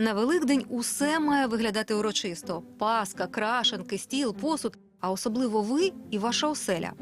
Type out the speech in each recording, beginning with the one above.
На Великдень усе має виглядати урочисто: паска, крашенки, стіл, посуд, а особливо ви і ваша оселя.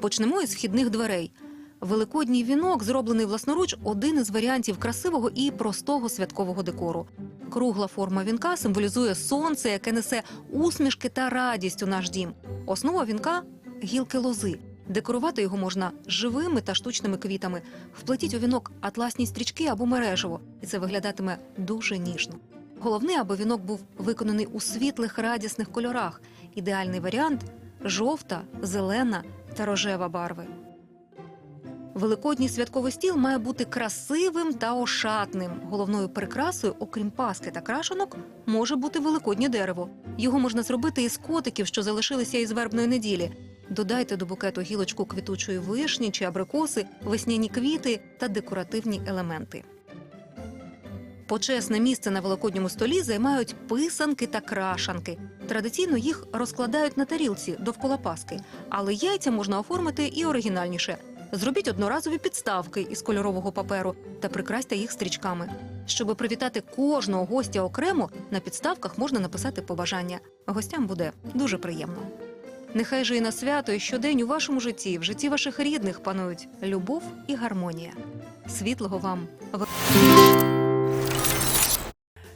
Почнемо із вхідних дверей. Великодній вінок, зроблений власноруч, один із варіантів красивого і простого святкового декору. Кругла форма вінка символізує сонце, яке несе усмішки та радість у наш дім. Основа вінка гілки лози. Декорувати його можна живими та штучними квітами. Вплетіть у вінок атласні стрічки або мережево, і це виглядатиме дуже ніжно. Головне, аби вінок був виконаний у світлих радісних кольорах. Ідеальний варіант жовта, зелена та рожева барви. Великодній святковий стіл має бути красивим та ошатним. Головною прикрасою, окрім паски та крашенок, може бути великоднє дерево. Його можна зробити із котиків, що залишилися із вербної неділі. Додайте до букету гілочку квітучої вишні чи абрикоси, весняні квіти та декоративні елементи. Почесне місце на великодньому столі займають писанки та крашанки. Традиційно їх розкладають на тарілці довкола паски, але яйця можна оформити і оригінальніше. Зробіть одноразові підставки із кольорового паперу та прикрасьте їх стрічками. Щоби привітати кожного гостя окремо, на підставках можна написати побажання. Гостям буде дуже приємно. Нехай же і на свято, і щодень у вашому житті, в житті ваших рідних панують любов і гармонія. Світлого вам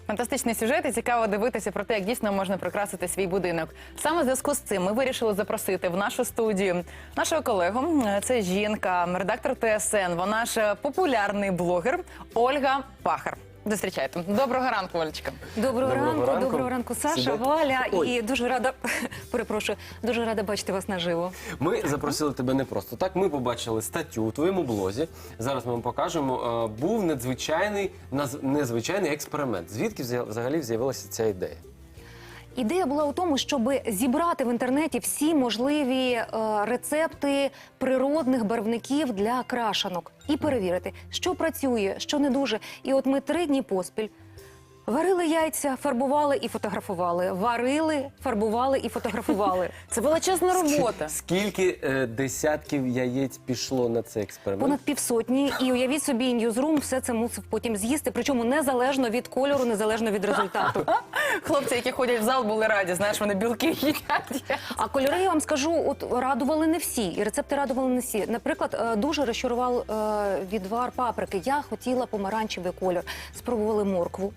Фантастичний сюжет і цікаво дивитися про те, як дійсно можна прикрасити свій будинок. Саме в зв'язку з цим ми вирішили запросити в нашу студію нашого колегу. Це жінка, редактор ТСН. Вона ж популярний блогер Ольга Пахар. Зустрічайте. Доброго ранку, Олечка. Доброго, Доброго ранку, ранку. доброго ранку, Саша, Сідайте. Валя. Ой. І дуже рада, перепрошую, дуже рада бачити вас наживо. Ми запросили тебе не просто так. Ми побачили статтю у твоєму блозі. Зараз ми вам покажемо. Е, Був надзвичайний наз- незвичайний експеримент. Звідки взя- взагалі з'явилася ця ідея? Ідея була у тому, щоб зібрати в інтернеті всі можливі е, рецепти природних барвників для крашанок і перевірити, що працює, що не дуже. І от ми три дні поспіль. Варили яйця, фарбували і фотографували. Варили, фарбували і фотографували. Це величезна робота. Скільки е, десятків яєць пішло на цей експеримент? Понад півсотні. І уявіть собі, Ньюзрум все це мусив потім з'їсти, причому незалежно від кольору, незалежно від результату. Хлопці, які ходять в зал, були раді. Знаєш, вони білки їдять. А кольори я вам скажу, от радували не всі, і рецепти радували не всі. Наприклад, е, дуже розчарував е, відвар паприки. Я хотіла помаранчевий кольор. Спробували моркву,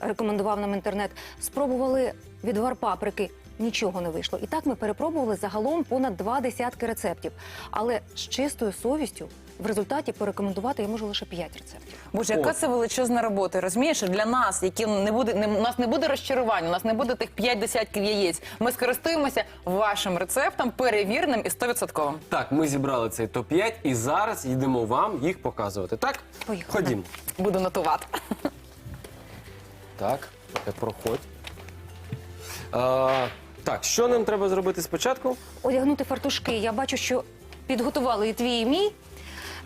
рекомендував нам інтернет. Спробували відвар паприки. Нічого не вийшло. І так ми перепробували загалом понад два десятки рецептів. Але з чистою совістю в результаті порекомендувати я можу лише п'ять рецептів. Боже, яка це величезна робота. Розумієш, для нас, які не буде, не, у нас не буде розчарувань, у нас не буде тих п'ять десятків яєць. Ми скористуємося вашим рецептом, перевіреним і стовідсотковим. Так, ми зібрали цей топ-5 і зараз йдемо вам їх показувати. Так? Поїхали. Ходім. Буду нотувати. Так, е, проходь. А, так, що нам треба зробити спочатку? одягнути фартушки. Я бачу, що підготували і твій, і мій,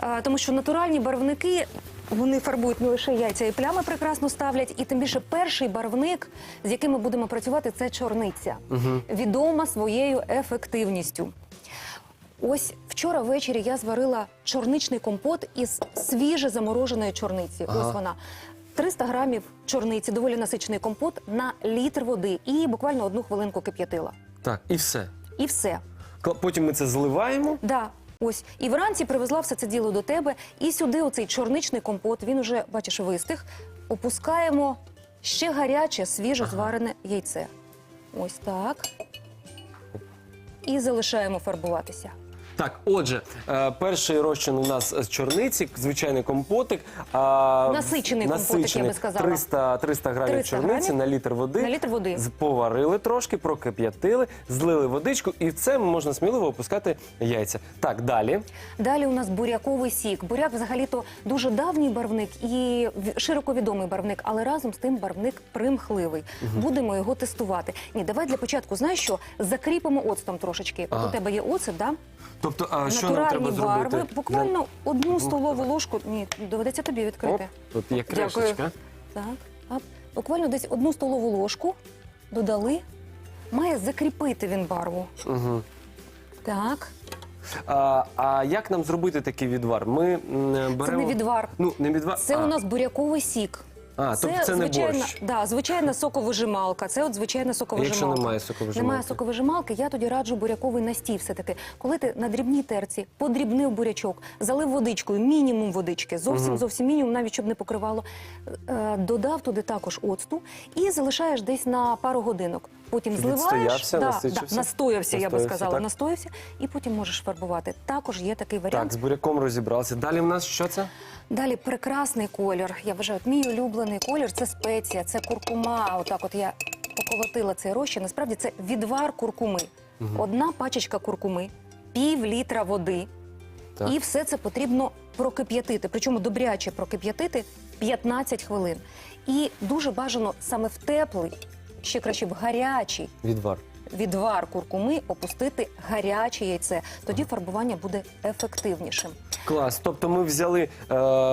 е, тому що натуральні барвники. Вони фарбують не лише яйця і плями прекрасно ставлять, і тим більше перший барвник, з яким ми будемо працювати, це чорниця, відома своєю ефективністю. Ось вчора ввечері я зварила чорничний компот із свіже замороженої чорниці. Ага. Ось вона. 300 грамів чорниці, доволі насичений компот на літр води і буквально одну хвилинку кип'ятила. Так, і все. І все. Потім ми це зливаємо. Да, ось. І вранці привезла все це діло до тебе. І сюди оцей чорничний компот, він уже, бачиш, вистиг. Опускаємо ще гаряче, свіже зварене яйце. Ось так. І залишаємо фарбуватися. Так, отже, е, перший розчин у нас з чорниці, звичайний компотик. А, Насичений компотик, я би сказала. 300, 300 грамів 300 чорниці грамів на літр води. на літр води. З- Поварили трошки, прокип'ятили, злили водичку, і в це можна сміливо опускати яйця. Так, далі. Далі у нас буряковий сік. Буряк взагалі-то дуже давній барвник і в- широко відомий барвник, але разом з тим барвник примхливий. Будемо його тестувати. Ні, давай для початку, знаєш що, закріпимо оцтом трошечки. От Ага. у тебе є оцет, да? Тобто, а що нам натуральні треба барви. зробити? Буквально одну столову ложку. Ні, доведеться тобі Оп, відкрити. тут є Дякую. кришечка. Так. А буквально десь одну столову ложку додали. Має закріпити він барву. Угу. Так. А, а як нам зробити такий відвар? Ми м, беремо... Це не відвар. Ну, не відвар. Це а, у нас буряковий сік. А, тобто це не звичайна, борщ. Да, звичайна соковижималка. Це от звичайна соковижималка. Якщо немає соковижималки? Немає соковижималки, я тоді раджу буряковий настій все-таки. Коли ти на дрібній терці подрібнив бурячок, залив водичкою, мінімум водички, зовсім зовсім мінімум, навіть щоб не покривало, е, додав туди також оцту і залишаєш десь на пару годинок. Потім зливаєш, да, насичився? да, настоявся, я би сказала, так. настоявся, і потім можеш фарбувати. Також є такий варіант. Так, з буряком розібралися. Далі в нас що це? Далі прекрасний колір. Я вважаю, от мій улюблений колір це спеція, це куркума. Отак, от я поколотила цей розчин. Насправді це відвар куркуми. Одна пачечка куркуми, пів літра води. Так. І все це потрібно прокип'ятити. Причому добряче прокип'ятити 15 хвилин. І дуже бажано саме в теплий, ще краще в гарячий Відвар. відвар куркуми опустити гаряче яйце. Тоді фарбування буде ефективнішим. Клас. Тобто ми взяли е,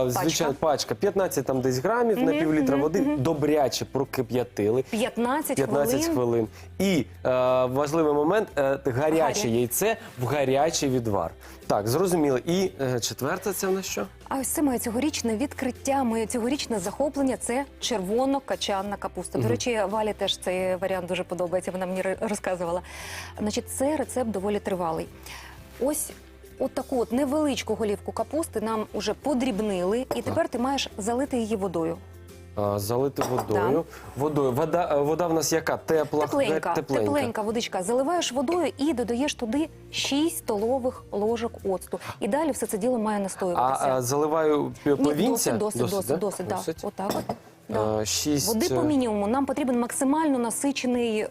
звичайно пачка 15 там десь грамів на пів літра води, добряче прокип'ятили. 15, 15 хвилин. хвилин. І е, важливий момент е, гаряче Гаря- яйце в гарячий відвар. Так, зрозуміло. І е, четверте, це в нас що? А ось це моє цьогорічне відкриття, моє цьогорічне захоплення це червоно-качанна капуста. До речі, Валі теж цей варіант дуже подобається. Вона мені розказувала. Значить, це рецепт доволі тривалий. Ось. От таку от невеличку голівку капусти нам уже подрібнили, і тепер ти маєш залити її водою. А, залити водою. Водою. Вода, е, вода в нас яка? Тепла, Тепленька, га- тепленька. водичка. Заливаєш водою і додаєш туди 6 столових ложок оцту. І далі все це діло має А, настоюватися. а заливаю п- Ні, повінця? досить, досить, досить, да? досить, да. Отак от. Да. Е, Шість, Води е, по мінімуму. Нам потрібен максимально насичений е,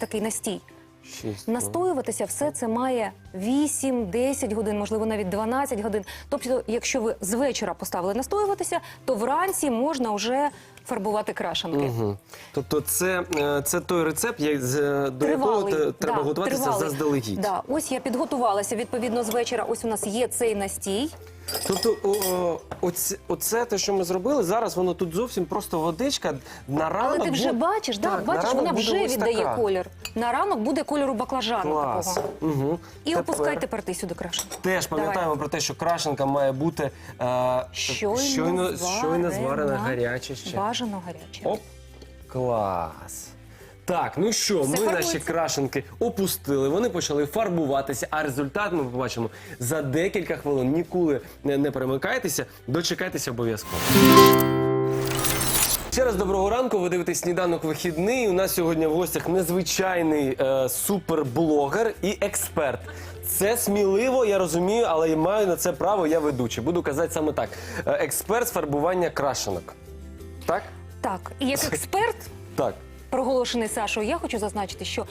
такий настій. Шість, ну. Настоюватися все це має 8-10 годин, можливо, навіть 12 годин. Тобто, якщо ви з вечора поставили настоюватися, то вранці можна вже фарбувати крашенки. Мгм. Тобто це, е, це той рецепт, як- з- до якого Тривалий, те- треба да, готуватися тривалий. заздалегідь. Да, ось я підготувалася відповідно з вечора. Ось у нас є цей настій. Тобто, о, оце, оце те, що ми зробили, зараз воно тут зовсім просто водичка на ранок. Але ти вже бу- бачиш, да, Так, на бачиш, ранок вона буде вже ось віддає така. колір. На ранок буде кольору баклажану Клас. такого. Угу. І опускай тепер ти сюди краще. Теж пам'ятаємо про те, що крашенка має бути е, Щойно, щойно, зварена, гаряче ще. Бажано гаряче. Оп. Клас. Так, ну що, ми фарбується. наші крашенки опустили, вони почали фарбуватися, а результат ми побачимо за декілька хвилин. Ніколи не, не перемикайтеся, дочекайтеся обов'язково. Ще раз доброго ранку. Ви дивитесь сніданок вихідний. У нас сьогодні в гостях незвичайний е, суперблогер і експерт. Це сміливо, я розумію, але я маю на це право. Я ведучий. Буду казати саме так: Е, експерт з фарбування крашенок. Так? Так, і як експерт, Так. Проголошений Сашою, я хочу зазначити, що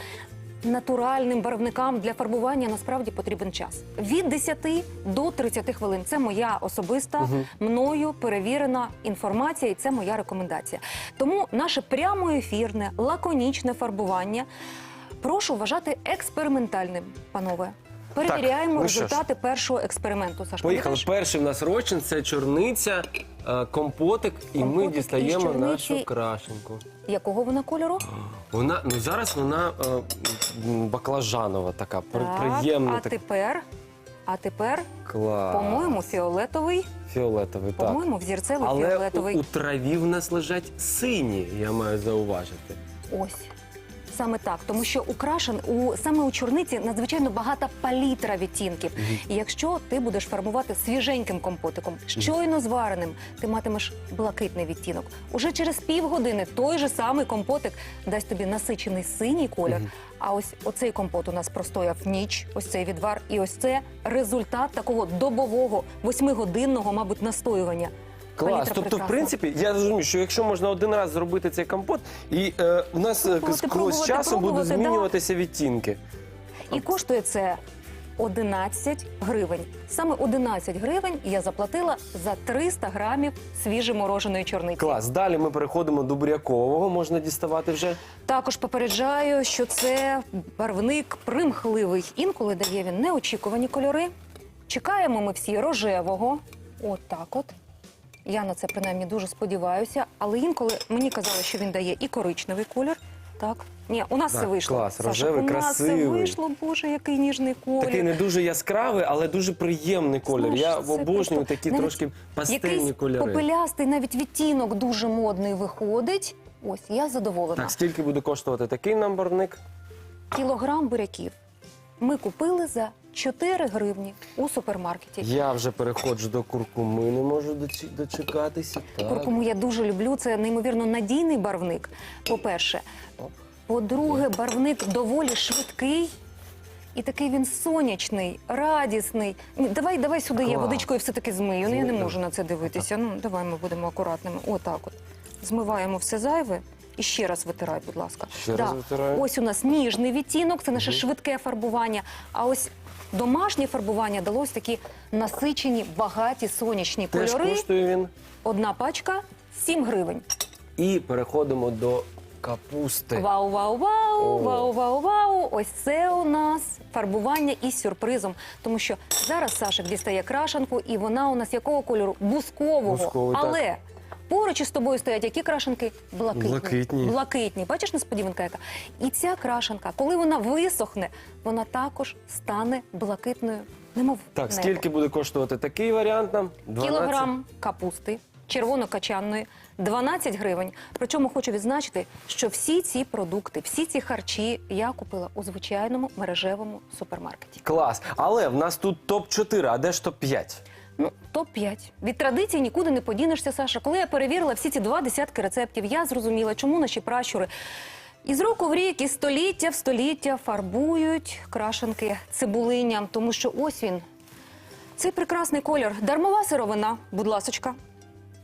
натуральним барвникам для фарбування насправді потрібен час. Від 10 до 30 хвилин. Це моя особиста, мною перевірена інформація, і це моя рекомендація. Тому наше прямоефірне, лаконічне фарбування прошу вважати експериментальним, панове. Перевіряємо ну що ж. результати першого експерименту. Саш, Поїхали. Перший в нас розчин це чорниця, е, компотик, і ми Компотик дістаємо чорниці. нашу крашенку. Якого вона кольору? Вона ну зараз вона е, баклажанова така, при- Так, приємна а так. тепер, а тепер, Клас. по-моєму, фіолетовий, фіолетовий, так. по-моєму, взірцевий Але фіолетовий. у, у траві в нас лежать сині, я маю зауважити. Ось. Саме так, тому що у крашен у саме у чорниці надзвичайно багата палітра відтінків. І якщо ти будеш фарбувати свіженьким компотиком, щойно звареним, ти матимеш блакитний відтінок. Уже через півгодини той же самий компотик дасть тобі насичений синій колір. А ось оцей компот у нас простояв ніч, ось цей відвар, і ось це результат такого добового восьмигодинного, мабуть, настоювання. Клас. Палітра Тобто, в прекрасна. принципі, я розумію, що якщо можна один раз зробити цей компот, і е, у нас е, Пробувати, з з пробувати, часом будуть пробувати, да. змінюватися відтінки. І коштує це 11 гривень. Саме 11 гривень я заплатила за 300 грамів свіжемороженої чорниці. Клас. Далі ми переходимо до бурякового, можна діставати вже. Також попереджаю, що це барвник примхливий. Інколи дає він неочікувані кольори. Чекаємо ми всі рожевого. От так от. Я на це принаймні дуже сподіваюся. Але інколи мені казали, що він дає і коричневий колір. Так. Ні, у нас Так, це вийшло. клас, Саша, рожевий, у нас красивий. це вийшло, боже, який ніжний колір. Такий не дуже яскравий, але дуже приємний колір. Знаєш, я обожнюю такі навіть трошки пастельні Якийсь кольори. попелястий навіть відтінок дуже модний виходить. Ось, я задоволена. Так, скільки буде коштувати такий намборник? Кілограм буряків ми купили за 4 гривні у супермаркеті. Я вже переходжу до куркуми, не можу доч- дочекатися. Так. Куркуму я дуже люблю. Це неймовірно надійний барвник. По-перше, по-друге, барвник доволі швидкий. І такий він сонячний, радісний. Ні, Давай, давай сюди, я Клас. водичкою все-таки змию. Ну, я не Змию. можу на це дивитися. Ну, давай ми будемо акуратними. Отак от. Змиваємо все зайве. І ще раз витирай, будь ласка. Ще раз витираю. Ось у нас ніжний відтінок, це наше швидке фарбування. А ось домашнє фарбування дало ось такі насичені, багаті сонячні Теж кольори. коштує він. Одна пачка 7 гривень. І переходимо до капусти. Вау, вау, вау, О. вау, вау, вау. Ось це у нас фарбування із сюрпризом. Тому що зараз Сашик дістає крашенку, і вона у нас якого кольору? Бускового. Бусковий, так. Але поруч із тобою стоять які крашенки? Блакитні. Блакитні. Блакитні. Бачиш несподіванка яка? І ця крашенка, коли вона висохне, вона також стане блакитною. Немов Так, небо. скільки буде коштувати такий варіант нам? 12? Кілограм капусти червоно-качанної 12 гривень. Причому хочу відзначити, що всі ці продукти, всі ці харчі я купила у звичайному мережевому супермаркеті. Клас. Але в нас тут топ-4, а де ж топ-5? Ну, топ-5. Від традиції нікуди не подінешся, Саша. Коли я перевірила всі ці два десятки рецептів, я зрозуміла, чому наші пращури із року в рік, із століття в століття фарбують крашенки цибулиням, тому що ось він. Цей прекрасний колір. Дармова сировина, будь ласочка.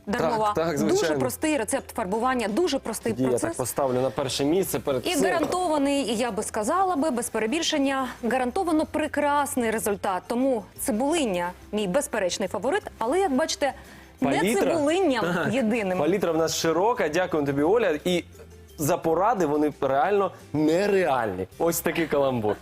Дармова. Так, так, дуже простий рецепт фарбування, дуже простий Тоді я процес. так поставлю на перше місце перед І цим. гарантований, я би сказала би, без перебільшення, гарантовано прекрасний результат. Тому цибулиння мій безперечний фаворит. Але як бачите, не Палітра? цибулинням Так. єдиним. Палітра в нас широка. Дякую тобі, Оля. І за поради вони реально нереальні. Ось такий каламбур.